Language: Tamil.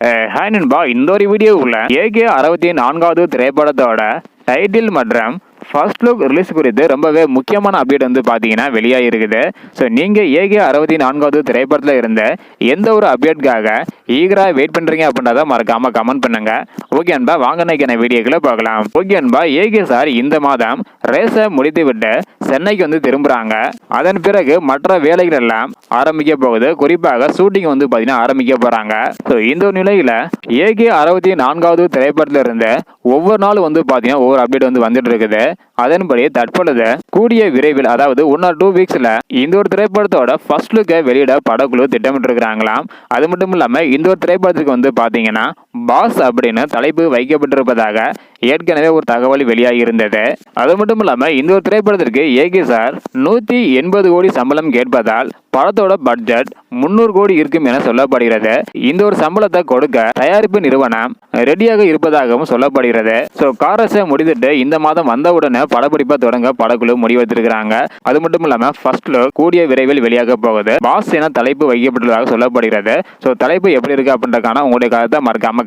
Eh, ஹாய் நண்பா இந்த ஒரு வீடியோவுல ஏகே அறுபத்தி நான்காவது திரைப்படத்தோட டைட்டில் மற்றும் ஃபர்ஸ்ட் லுக் ரிலீஸ் குறித்து ரொம்பவே முக்கியமான அப்டேட் வந்து பார்த்தீங்கன்னா வெளியாக இருக்குது ஸோ நீங்கள் ஏகே அறுபத்தி நான்காவது திரைப்படத்தில் இருந்த எந்த ஒரு அப்டேட்காக ஈகராக வெயிட் பண்ணுறீங்க அப்படின்றத மறக்காமல் கமெண்ட் பண்ணுங்க. ஓகே அன்பா வாங்க நினைக்கிற வீடியோக்களை பார்க்கலாம் ஓகே அன்பா ஏகே சார் இந்த மாதம் ரேஸை முடித்து விட்டு சென்னைக்கு வந்து திரும்புகிறாங்க அதன் பிறகு மற்ற வேலைகள் எல்லாம் ஆரம்பிக்க போகுது. குறிப்பாக ஷூட்டிங் வந்து பார்த்தீங்கன்னா ஆரம்பிக்க போகிறாங்க ஸோ இந்த ஒரு நிலையில் ஏகே அறுபத்தி நான்காவது திரைப்படத்திலிருந்து ஒவ்வொரு நாளும் வந்து பார்த்தீங்கன்னா ஒவ்வொரு அப்டேட் வந்து வந்துட்டு இருக்குது. அதன்படி தற்பொழுது கூடிய விரைவில் அதாவது ஒன் ஆர் டூ வீக்ஸில் இந்த ஒரு திரைப்படத்தோட ஃபர்ஸ்ட் லுக்கை வெளியிட படக்குழு திட்டமிட்டு இருக்கிறாங்களாம் அது மட்டும் இல்லாமல் இந்த ஒரு திரைப்படத்துக்கு வந்து பார்த்தீங்கன்னா பாஸ் அப்படின்னு தலைப்பு வைக்கப்பட்டிருப்பதாக ஏற்கனவே ஒரு தகவல் வெளியாகியிருந்தது. அது மட்டும் இல்லாமல் இந்த ஒரு திரைப்படத்திற்கு ஏகே சார் நூற்றி எண்பது கோடி சம்பளம் கேட்பதால் படத்தோட பட்ஜெட் முந்நூறு கோடி இருக்கும் என சொல்லப்படுகிறது. இந்த ஒரு சம்பளத்தை கொடுக்க தயாரிப்பு நிறுவனம் ரெடியாக இருப்பதாகவும் சொல்லப்படுகிறது. ஸோ காரஸை முடிந்துட்டு இந்த மாதம் வந்தவுடனே படப்பிடிப்பை தொடங்க படக்குழு முடிவெடுத்திருக்கிறாங்க அது மட்டும் இல்லாமல் ஃபர்ஸ்ட் லுக் கூடிய விரைவில் வெளியாக போகுது. பாஸ் என தலைப்பு வைக்கப்பட்டுள்ளதாக சொல்லப்படுகிறது. ஸோ தலைப்பு எப்படி இருக்கு அப்படின்றக்கான உங்களுடைய கருத்தை மறக்காம